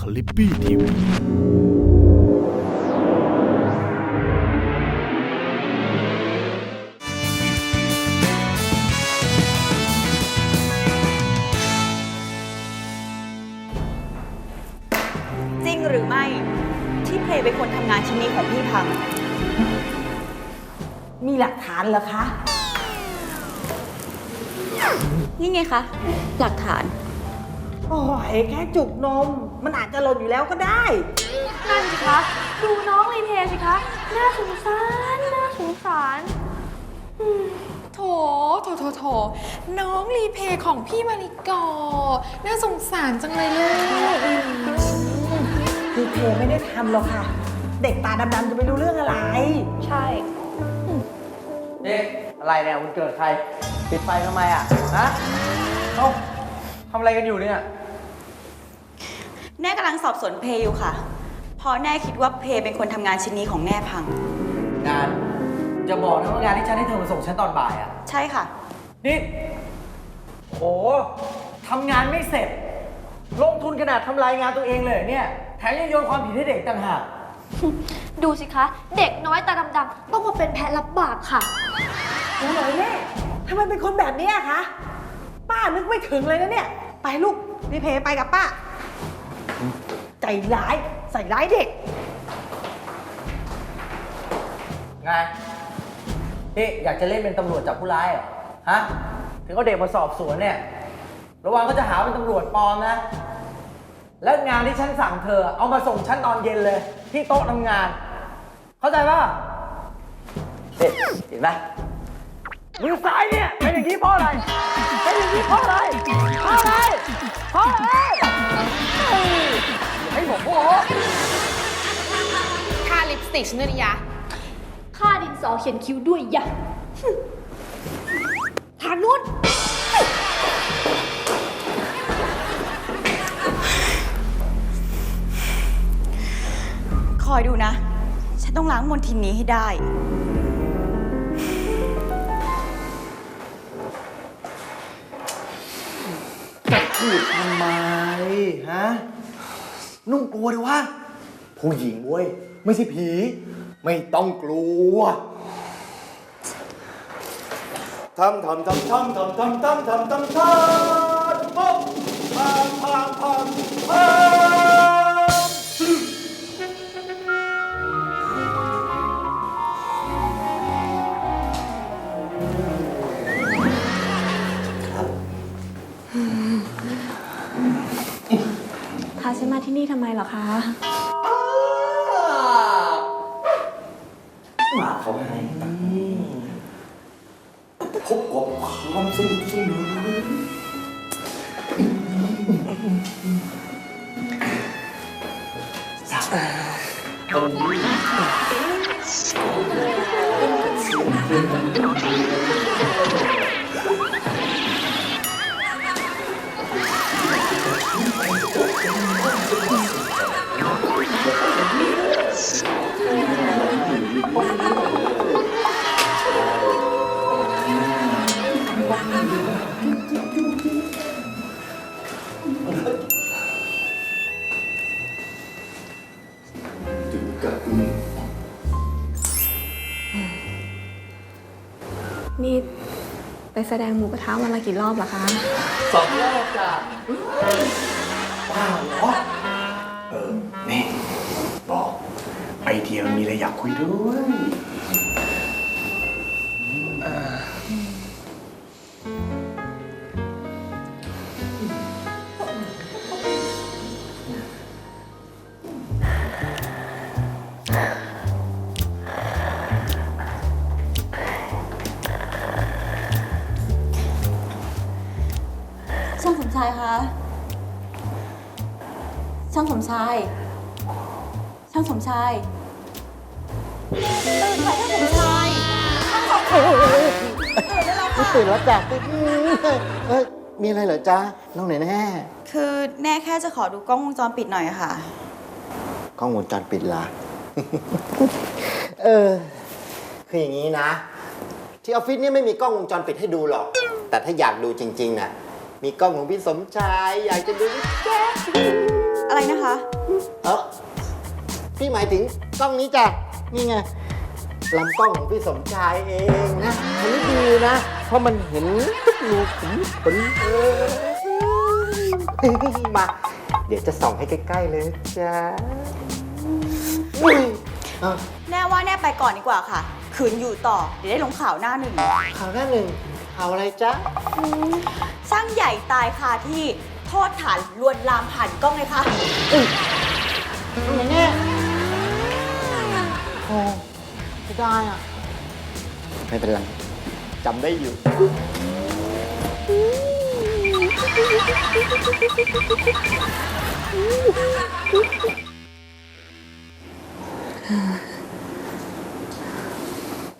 คลิปปี้ทีวีจริงหรือไม่ ที่เพลย์เป็นคนทำงานชิ้นนี้ของพี่พัง มีหลักฐานเหรอคะ นี่ไงคะ หลักฐาน โอ้ยแค่จุกนม มันอาจจะหล่นอยู่แล้วก็ได้ นั่นสิคะดูน้องรีเพย์สิคะ น่าสงสาร น่าสงสารโถ โถ โถ โถ น้องรีเพย์ของพี่มาริกอน่าสงสารจังเลยลูก คือเพไม่ได้ทำหรอกค่ะ เด็กตาดำๆจะไปรู้เรื่องอะไร ใช่เด็กอะไรเนี่ยมันเกิดใครปิดไฟทำไมอะฮะเอ้าทำอะไรกันอยู่เนี่ย แน่กำลังสอบสวนเพลย์อยู่ค่ะ เพราะแน่คิดว่าเพลย์เป็นคนทำงานชิ้นนี้ของแน่พัง งานจะบอกนะว่างานที่ฉันให้เธอมาส่งฉันตอนบ่ายอะ ใช่ค่ะ นี่ โหทำงานไม่เสร็จ ลงทุนขนาดทำลายงานตัวเองเลยเนี่ย แถมยังโยนความผิดให้เด็กต่างหาก ดูสิคะ เด็กน้อยตาดำๆต้องมาเป็นแพะรับบาปค่ะโอ้ยแม่ทำไมเป็นคนแบบนี้อะคะ ป้านึกไม่ถึงเลยนะเนี่ย ไปลูกรีเพย์ไปกับป้า ใจร้ายใส่ร้ายเด็ก ไงนี่อยากจะเล่นเป็นตำรวจจับผู้ร้ายเหรอ ฮะ ถึงเอาเด็กมาสอบสวนเนี่ย ระวังก็จะหาเป็นตำรวจปลอมนะ แล้วงานที่ฉันสั่งเธอ เอามาส่งฉันตอนเย็นเลย ที่โต๊ะทำงาน เข้าใจป่ะเด็เห็นไหม มือซ้ายเนี่ยเป็นอย่างนี้เพราะอะไร เป็นอย่างนี้เพราะอะไร เพราะอะไร เพราะอะไรเฮ้ยอย่าให้ผมโอ้โหค่าลิปสติกฉันด้วยนี่ยะค่าดินสอเขียนคิ้วด้วยยะทางนู้นคอยดูนะ ฉันต้องล้างมลทินนี้ให้ได้ พูดทำไมฮะ นุ่งกลัวดิวะ ผู้หญิงเว้ย ไม่ใช่ผี ไม่ต้องกลัวทำทำทำทำทำทำทำทำทำทำปุ๊บพามพาม ฉันมาที่นี่ทำไมเหรอคะมาเขาให้พบกับความสนุกสนานถึงกับอึ้งนี่ ไปแสดงหมูกระทะวันละกี่รอบเหรอคะ สองรอบจ้ะว้าวเหรอ เออ นี่บอกไอเดียมีอะไรอยากคุยด้วย ช่างสมชายคะ ช่างสมชาย ช่างสมชายตื่นค่ะช่างสมชายไม่ตื่นแล้วจ้ะเอ้ยมีอะไรเหรอจ๊ะน้องไหนแน่คือแน่แค่จะขอดูกล้องวงจรปิดหน่อยอะค่ะ กล้องวงจรปิดล่ะเออคืออย่างนี้นะ ที่ออฟฟิศเนี่ยไม่มีกล้องวงจรปิดให้ดูหรอก แต่ถ้าอยากดูจริงๆน่ะมีกล้องของพี่สมชาย อยากจะดูพี่แจ๊ค อะไรนะคะ เออพี่หมายถึงกล้องนี้จ้ะ นี่ไงลำกล้องของพี่สมชายเองนะมันไม่ดีนะ เพราะมันเห็นทุกรูขุมขนเออมา เดี๋ยวจะส่องให้ใกล้ๆเลยจ้าอุ้ยอะแน่ว่าแน่ไปก่อนดีกว่าค่ะ ขืนอยู่ต่อเดี๋ยวได้ลงข่าวหน้าหนึ่งข่าวหน้าหนึ่งข่าวอะไรจ๊ะ ช่างใหญ่ตายคาที่ โทษฐานลวนลามผ่านกล้องเลยค่ะอะไรเนี่ยโอ้ไม่ได้อะ ไม่เป็นไรจำได้อยู่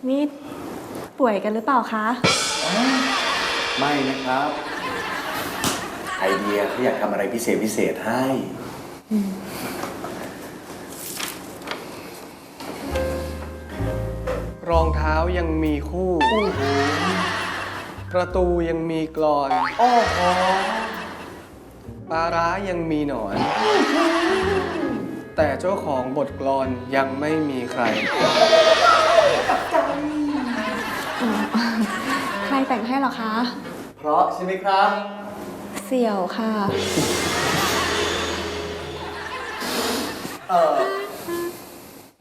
นี่ป่วยกันหรือเปล่าคะ ไม่นะครับ ไอเดียเขาอยากทำอะไรพิเศษพิเศษให้ รองเท้ายังมีคู่ ประตูยังมีกรอนโอ้โหปลาร้ายังมีหนอน แต่เจ้าของบทกลอนยังไม่มีใคร ใครแต่งให้เหรอคะ เพราะใช่ไหมครับเสี่ยวค่ะ เออ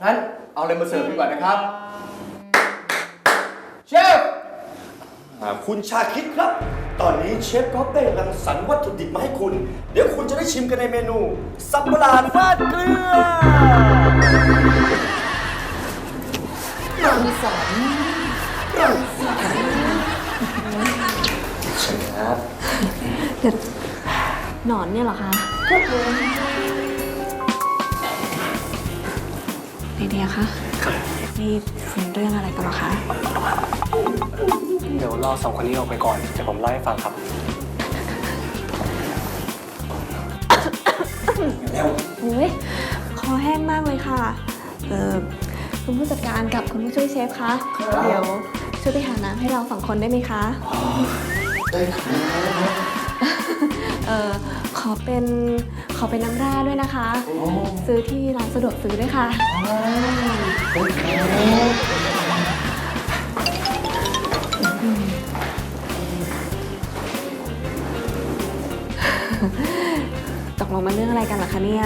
งั้นเอาอะไรมาเสิร์ฟดีกว่านะครับ เชฟอ่าคุณชาคิดครับ ตอนนี้เชฟก๊อฟได้รังสรรค์วัตถุดิบมาให้คุณ เดี๋ยวคุณจะได้ชิมกันในเมนู สับปะหลาดฟาดเกลือรังสรรค์รังสรรค์เชิญครับ เดี๋ยวหนอนเนี่ยเหรอคะลีเดียคะนี่คุยเรื่องอะไรกันเหรอคะ เดี๋ยวรอสองคนนี้ออกไปก่อนเดี๋ยวผมเล่าให้ฟังครับโอ้ยคอแห้งมากเลยค่ะ เออคุณผู้จัดการกับคุณผู้ช่วยเชฟคะ เดี๋ยวช่วยไปหาน้ำให้เราสองคนได้ไหมคะ ได้ครับ เออขอเป็นขอเป็นน้ำแร่ด้วยนะคะ ซื้อที่ร้านสะดวกซื้อด้วยค่ะ ตกลงมาเรื่องอะไรกันล่ะคะเนี่ย